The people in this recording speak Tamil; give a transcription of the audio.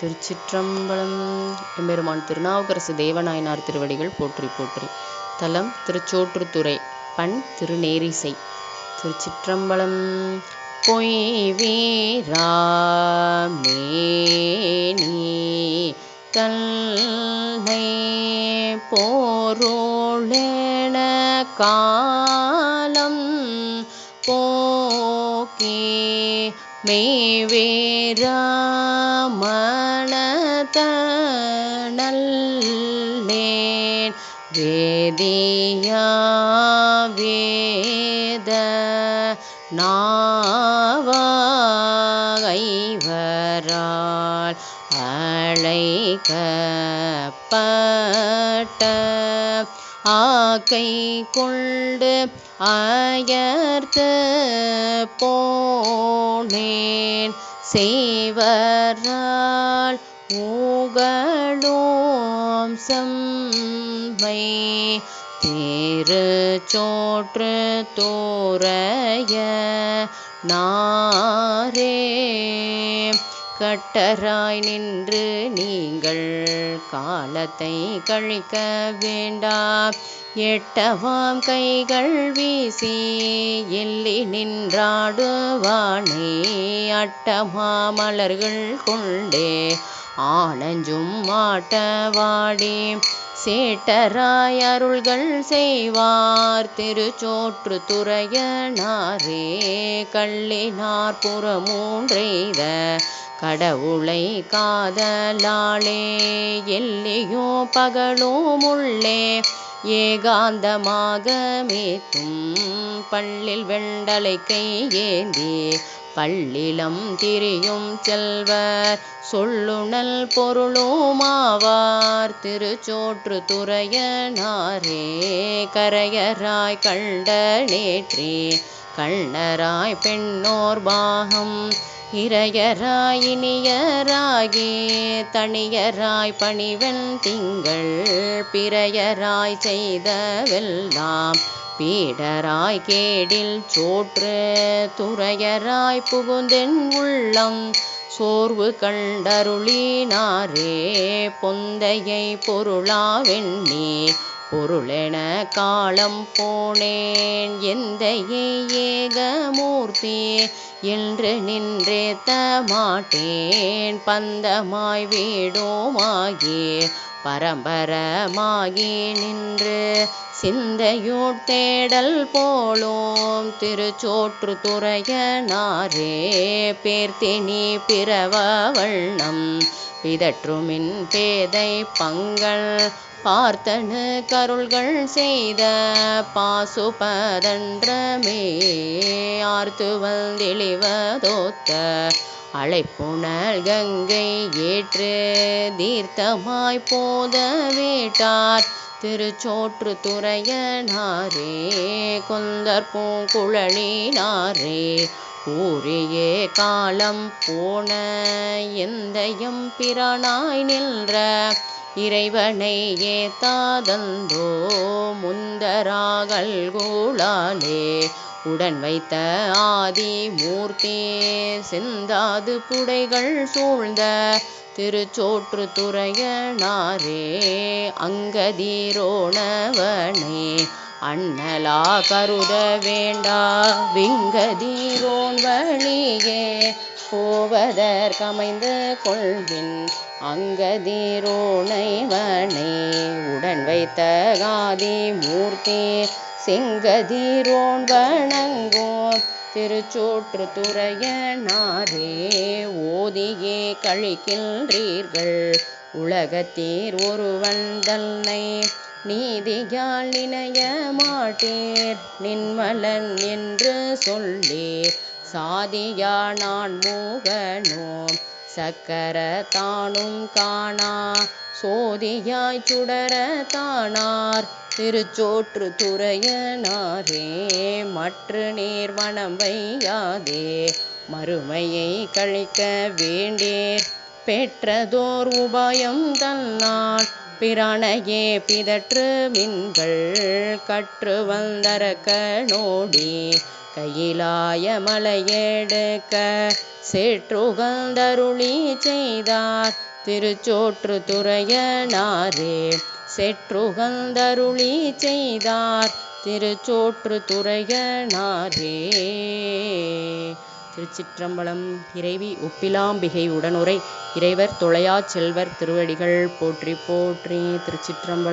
திருச்சிற்றம்பலம் எம்பெருமான் திருநாவுக்கரசு தேவநாயனார் திருவடிகள் போற்றி போற்றி. தலம் திருச்சோற்றுத்துறை பண் திருநேரிசை. திருச்சிற்றம்பலம் பொய் வீராமேனி தல்லை போருளென காலம் போக்கி மெய்வேராமணத்தனல்லேன் வேதியா வேத நாவாகைவரால் அழைக்கப்பட்ட ஆக்கை கொண்டு அயர்த்து போனேன். செய்வரால் ஊகலோம் செம்மை திருச்சோற்று தோரைய நாரே கட்டராய் நின்று நீங்கள் காலத்தை கழிக்க வேண்டாம் எட்டவாம் கைகள் வீசி எல்லி நின்றாடுவானே. அட்டமா மலர்கள் கொண்டே ஆனஞ்சும் மாட்டவாடி சேட்டராய் அருள்கள் செய்வார் திருச்சோற்று துறையனாரே. கள்ளினார் புறமூன்றெய்த கடவுளை காதலாளே எல்லையோ பகலோ முள்ளே ஏகாந்தமாக மேத்தும் பள்ளில் வெண்டலைக்கை ஏந்தி பள்ளிலம் திரியும் செல்வர் சொல்லுணல் பொருளுமாவார் திருச்சோற்று துறையனாரே கரையராய் கண்ட நேற்றே கண்ணராய் பெண்ணோர் பாகம் இறையராயினியராகி தனியராய் பணிவெண் திங்கள் பிறையராய் செய்தவெல்லாம் பீடராய் கேடில் சோற்று துறையராய் புகுந்தென் உள்ளம் சோர்வு கண்டருளினாரே பொந்தையை பொருளாவெண்ணே பொருளென காலம் போனேன். எந்த ஏகமூர்த்தி என்று நின்றேத்த மாட்டேன் பந்தமாய் வீடோமாகி பரம்பரமாகி நின்று சிந்தையூர் தேடல் போலோம் திருச்சோற்று துறையனாரே பேர்த்தினி பிறவ வண்ணம். பிதற்றுமின் பேதை பங்கள் பார்த்தனு கருள்கள் செய்த பாசுபதன்றமே ஆர்த்துவல் தெளிவதோத்த அழைப்புணல் கங்கை ஏற்று தீர்த்தமாய் போத வேட்டார் திருச்சோற்று துறையனாரே கொந்தர் பூங்குழலினாரே கூறியே காலம் போன எந்தையம் பிறனாய் நின்ற இறைவனை ஏத்தாதந்தோ முந்தராகல் கூளாலே உடன் வைத்த ஆதி மூர்த்தி சிந்தாது புடைகள் சூழ்ந்த திருச்சோற்று துறையனாரே அங்கதீரோணவனே அண்ணலா கருத வேண்டா விங்கதீரோன் வழியே போவதற்கமைந்து கொள்வின் அங்கதீரோனைவனே உடன் வைத்த காதி மூர்த்தி செங்கதீரோன் வணங்கும் திருச்சோற்று துறையனாரே ஓதியே கழிக்கின்றீர்கள். உலகத்தீர் ஒருவன் தன்னை நீதியால் நினைய மாட்டீர். நின்மலன் என்று சொல்லீர். சாதியா நான் மூகனோம். சக்கர தானும் காணா. சோதியாய் சுடர தானார். திருச்சோற்று துறையனாரே. மற்ற நீர் மனம் வையாதே. மறுமையை கழிக்க வேண்டீர். பெற்றதோர் உபாயம் தன்னால் பிரானையே பிதற்று மின்கள் கற்று வந்தரக்க நோடி கையிலாய மலையெடுக்க சேற்றுகந்தருளி செய்தார். திருச்சோற்று துறையனாரே செற்றுகந்தருளி செய்தார். திருச்சோற்று துறையனாரே திருச்சிற்றம்பலம் இறைவி ஒப்பிலாம்பிகை உடனுரை இறைவர் தொலையா செல்வர் திருவடிகள் போற்றி போற்றி திருச்சிற்றம்பலம்.